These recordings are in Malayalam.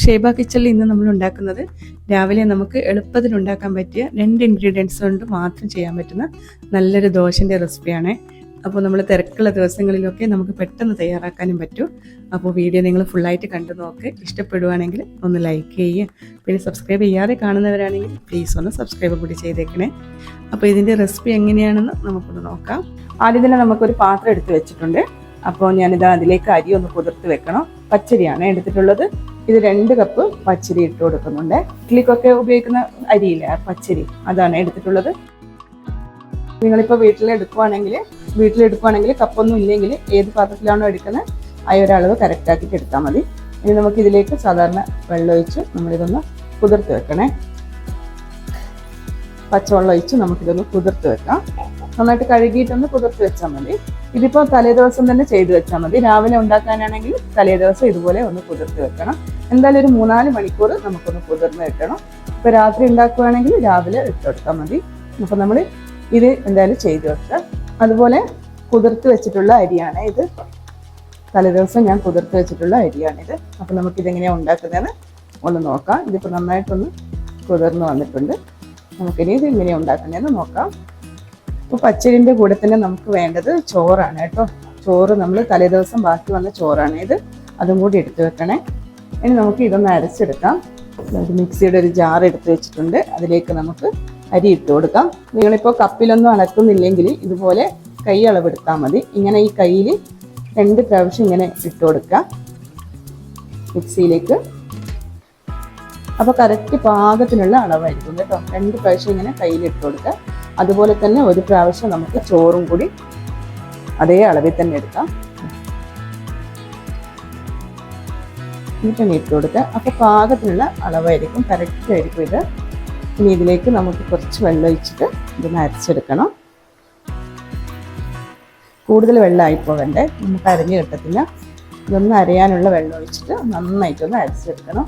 ഷേബ കിച്ചണിൽ ഇന്ന് നമ്മൾ ഉണ്ടാക്കുന്നത് രാവിലെ നമുക്ക് എളുപ്പത്തിൽ ഉണ്ടാക്കാൻ പറ്റിയ രണ്ട് ഇൻഗ്രീഡിയൻസ് കൊണ്ട് മാത്രം ചെയ്യാൻ പറ്റുന്ന നല്ലൊരു ദോശന്റെ റെസിപ്പിയാണ് അപ്പോൾ നമ്മൾ തിരക്കുള്ള ദിവസങ്ങളിലൊക്കെ നമുക്ക് പെട്ടെന്ന് തയ്യാറാക്കാനും പറ്റും. അപ്പോൾ വീഡിയോ നിങ്ങൾ ഫുള്ളായിട്ട് കണ്ടു നോക്ക്. ഇഷ്ടപ്പെടുവാണെങ്കിൽ ഒന്ന് ലൈക്ക് ചെയ്യുക. പിന്നെ സബ്സ്ക്രൈബ് ചെയ്യാതെ കാണുന്നവരാണെങ്കിൽ പ്ലീസ് ഒന്ന് സബ്സ്ക്രൈബ് കൂടി ചെയ്തേക്കണേ. അപ്പോൾ ഇതിന്റെ റെസിപ്പി എങ്ങനെയാണെന്ന് നമുക്കൊന്ന് നോക്കാം. ആദ്യം തന്നെ നമുക്കൊരു പാത്രം എടുത്ത് വെച്ചിട്ടുണ്ട്. അപ്പോൾ ഞാനിത് അതിലേക്ക് അരി ഒന്ന് കുതിർത്ത് വെക്കണം. പച്ചരിയാണ് എടുത്തിട്ടുള്ളത്. ഇത് രണ്ട് കപ്പ് പച്ചരി ഇട്ട് കൊടുക്കുന്നുണ്ട്. ഇഡ്ലിക്കൊക്കെ ഉപയോഗിക്കുന്ന അരിയില്ല പച്ചരി അതാണ് എടുത്തിട്ടുള്ളത്. നിങ്ങളിപ്പോൾ വീട്ടിലെടുക്കുവാണെങ്കിൽ വീട്ടിലെടുക്കുവാണെങ്കിൽ കപ്പൊന്നും ഇല്ലെങ്കിൽ ഏത് പാത്രത്തിലാണോ എടുക്കുന്നത് ആ ഒരളവ് കറക്റ്റാക്കിയിട്ട് എടുത്താൽ മതി. ഇനി നമുക്ക് ഇതിലേക്ക് സാധാരണ വെള്ളം ഒഴിച്ച് നമ്മളിതൊന്ന് കുതിർത്ത് വെക്കണേ. പച്ചവെള്ളം ഒഴിച്ച് നമുക്കിതൊന്ന് കുതിർത്ത് വെക്കാം. നന്നായിട്ട് കഴുകിയിട്ടൊന്ന് കുതിർത്ത് വെച്ചാൽ മതി. ഇതിപ്പോൾ തലേ ദിവസം തന്നെ ചെയ്ത് വെച്ചാൽ മതി. രാവിലെ ഉണ്ടാക്കാനാണെങ്കിൽ തലേ ദിവസം ഇതുപോലെ ഒന്ന് കുതിർത്ത് വെക്കണം. എന്തായാലും ഒരു മൂന്നാൽ മണിക്കൂർ നമുക്കൊന്ന് കുതിർന്ന് വെക്കണം. ഇപ്പോൾ രാത്രി ഉണ്ടാക്കുകയാണെങ്കിൽ രാവിലെ ഇട്ടെടുത്താൽ മതി. അപ്പോൾ നമ്മൾ ഇത് എന്തായാലും ചെയ്ത് വെക്കുക. അതുപോലെ കുതിർത്ത് വെച്ചിട്ടുള്ള അരിയാണ് ഇത്. തലേ ദിവസം ഞാൻ കുതിർത്ത് വെച്ചിട്ടുള്ള അരിയാണിത്. അപ്പോൾ നമുക്കിതെങ്ങനെയാണ് ഉണ്ടാക്കുന്നതെന്ന് ഒന്ന് നോക്കാം. ഇതിപ്പോൾ നന്നായിട്ടൊന്ന് കുതിർന്ന് വന്നിട്ടുണ്ട്. നമുക്കിനി ഇത് എങ്ങനെയാണ് ഉണ്ടാക്കുന്നതെന്ന് നോക്കാം. ഇപ്പോൾ പച്ചരിന്റെ കൂടെ തന്നെ നമുക്ക് വേണ്ടത് ചോറാണ് കേട്ടോ. ചോറ് നമ്മൾ തലേദിവസം ബാക്കി വന്ന ചോറാണ് ഇത്. അതും കൂടി എടുത്തു വെക്കണേ. ഇനി നമുക്ക് ഇതൊന്ന് അരച്ചെടുക്കാം. ഒരു മിക്സിയുടെ ഒരു ജാർ എടുത്ത് വെച്ചിട്ടുണ്ട്. അതിലേക്ക് നമുക്ക് അരി ഇട്ട് കൊടുക്കാം. നിങ്ങളിപ്പോൾ കപ്പിലൊന്നും അളക്കുന്നില്ലെങ്കിൽ ഇതുപോലെ കൈ അളവെടുത്താൽ മതി. ഇങ്ങനെ ഈ കയ്യിൽ രണ്ട് പ്രാവശ്യം ഇങ്ങനെ ഇട്ട് കൊടുക്കുക. മിക്സിയിലേക്ക്. അപ്പോൾ കറക്റ്റ് പാകത്തിനുള്ള അളവായിരിക്കും കേട്ടോ. രണ്ട് പ്രാവശ്യം ഇങ്ങനെ കയ്യിൽ ഇട്ട് കൊടുക്കുക. അതുപോലെ തന്നെ ഒരു പ്രാവശ്യം നമുക്ക് ചോറും കൂടി അതേ അളവിൽ തന്നെ എടുക്കാം. എന്നിട്ട് ഇട്ട് കൊടുക്കുക അപ്പോൾ പാകത്തിനുള്ള അളവായിരിക്കും കറക്റ്റ് ആയിരിക്കും ഇത്. ഇനി ഇതിലേക്ക് നമുക്ക് കുറച്ച് വെള്ളം ഒഴിച്ചിട്ട് ഇതൊന്ന് അരച്ചെടുക്കണം. കൂടുതൽ വെള്ളമായി പോകണ്ടേ നമുക്ക് അരഞ്ഞു കിട്ടത്തില്ല ഇതൊന്ന് അരയാനുള്ള വെള്ളം ഒഴിച്ചിട്ട് നന്നായിട്ടൊന്ന് അരച്ചെടുക്കണം.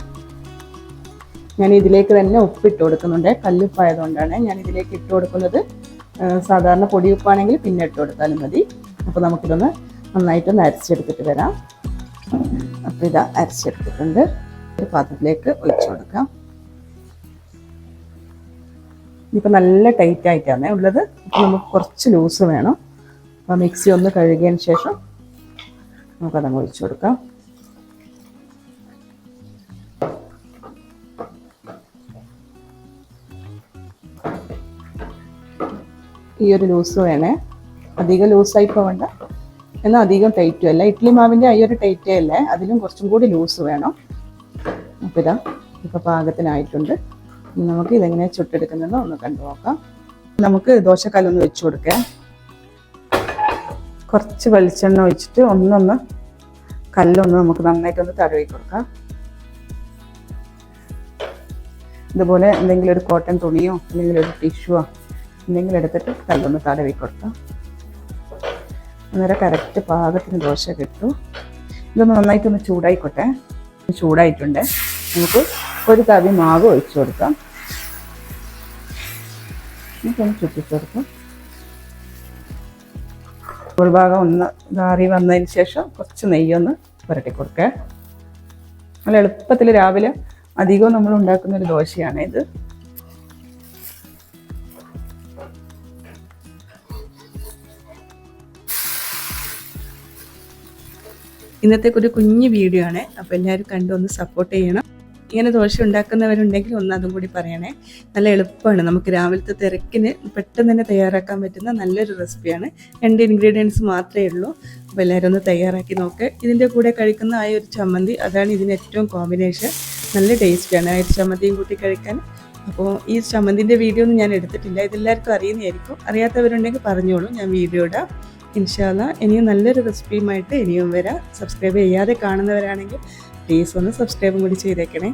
ഞാൻ ഇതിലേക്ക് തന്നെ ഉപ്പ് ഉപ്പിട്ട് കൊടുക്കുന്നുണ്ട്. കല്ലുപ്പായതുകൊണ്ടാണ് ഞാൻ ഇതിലേക്ക് ഇട്ട് കൊടുക്കുന്നത്. സാധാരണ പൊടി ഉപ്പാണെങ്കിൽ പിന്നെ ഇട്ട് കൊടുത്താലും മതി. അപ്പോൾ നമുക്കിതൊന്ന് നന്നായിട്ടൊന്ന് അരച്ചെടുത്തിട്ട് വരാം. അപ്പോൾ ഇതാ അരച്ചെടുത്തിട്ടുണ്ട്. ഒരു പാത്രത്തിലേക്ക് ഒഴിച്ചു കൊടുക്കാം. ഇപ്പം നല്ല ടൈറ്റ് ആയിട്ടാണ് ഉള്ളത്. അപ്പോൾ നമുക്ക് കുറച്ച് ലൂസ് വേണം. അപ്പോൾ മിക്സി ഒന്ന് കഴുകിയതിന് ശേഷം നമുക്കതങ്ങ് ഒഴിച്ചു കൊടുക്കാം. ഈ ഒരു ലൂസ് വേണേ. അധികം ലൂസായി പോകണ്ട എന്നാൽ അധികം ടൈറ്റും അല്ല. ഇഡ്ഡലി മാവിന്റെ ഈ ഒരു ടൈറ്റേ അല്ലേ? അതിലും കുറച്ചും കൂടി ലൂസ് വേണം. അപ്പോൾ ഇതാ ഇപ്പോൾ പാകത്തിനായിട്ടുണ്ട്. നമുക്ക് ഇതെങ്ങനെ ചുട്ടെടുക്കുന്നതെന്ന് ഒന്ന് കണ്ടു നോക്കാം. നമുക്ക് ദോശക്കല്ലൊന്ന് വെച്ച് കൊടുക്കാം. കുറച്ച് വെളിച്ചെണ്ണ ഒഴിച്ചിട്ട് ഒന്നൊന്ന് കല്ലൊന്ന് നമുക്ക് നന്നായിട്ടൊന്ന് തടവി കൊടുക്കാം. ഇതുപോലെ എന്തെങ്കിലും ഒരു കോട്ടൺ തുണിയോ അല്ലെങ്കിൽ ഒരു ടിഷ്യൂവോ എന്തെങ്കിലും എടുത്തിട്ട് കല്ലൊന്ന് തടവി കൊടുക്കാം. അന്നേരം കറക്റ്റ് പാകത്തിന് ദോശ കിട്ടും. ഇതൊന്ന് നന്നായിട്ടൊന്ന് ചൂടായിക്കോട്ടെ. ചൂടായിട്ടുണ്ട്. നമുക്ക് ഒരു തവി മാവ് ഒഴിച്ചു കൊടുക്കാം. നമുക്കൊന്ന് ചുറ്റിച്ചെടുക്കാം ഉൾഭാഗം ഒന്ന് ഇതാറി വന്നതിന് ശേഷം കുറച്ച് നെയ്യൊന്ന് പുരട്ടി കൊടുക്കുക നല്ല എളുപ്പത്തിൽ രാവിലെ അധികവും നമ്മൾ ഉണ്ടാക്കുന്ന ഒരു ദോശയാണ് ഇത് ഇന്നത്തെ ഒരു കുഞ്ഞു വീഡിയോ ആണ്. അപ്പോൾ എല്ലാവരും കണ്ടു ഒന്ന് സപ്പോർട്ട് ചെയ്യണം. ഇങ്ങനെ ദോശ ഉണ്ടാക്കുന്നവരുണ്ടെങ്കിൽ ഒന്ന് അതും കൂടി പറയണേ. നല്ല എളുപ്പമാണ്. നമുക്ക് രാവിലത്തെ തിരക്കിന് പെട്ടെന്ന് തന്നെ തയ്യാറാക്കാൻ പറ്റുന്ന നല്ലൊരു റെസിപ്പിയാണ് രണ്ട് ഇൻഗ്രീഡിയൻസ് മാത്രമേ ഉള്ളൂ. അപ്പോൾ എല്ലാവരും ഒന്ന് തയ്യാറാക്കി നോക്ക്. ഇതിന്റെ കൂടെ കഴിക്കുന്ന ആ ഒരു ചമ്മന്തി അതാണ് ഇതിന് ഏറ്റവും കോമ്പിനേഷൻ നല്ല ടേസ്റ്റാണ് ആ ഒരു ചമ്മന്തിയും കൂട്ടി കഴിക്കാൻ അപ്പോൾ ഈ ചമ്മന്തിന്റെ വീഡിയോ ഒന്നും ഞാൻ എടുത്തിട്ടില്ല. ഇതെല്ലാവർക്കും അറിയുന്നതായിരിക്കും. അറിയാത്തവരുണ്ടെങ്കിൽ പറഞ്ഞോളൂ. ഞാൻ വീഡിയോ ഇടാം. ഇൻഷാല്ല ഇനിയും നല്ലൊരു റെസിപ്പിയുമായിട്ട് ഇനിയും വരാം. സബ്സ്ക്രൈബ് ചെയ്യാതെ കാണുന്നവരാണെങ്കിൽ പ്ലീസ് ഒന്ന് സബ്സ്ക്രൈബും കൂടി ചെയ്തേക്കണേ.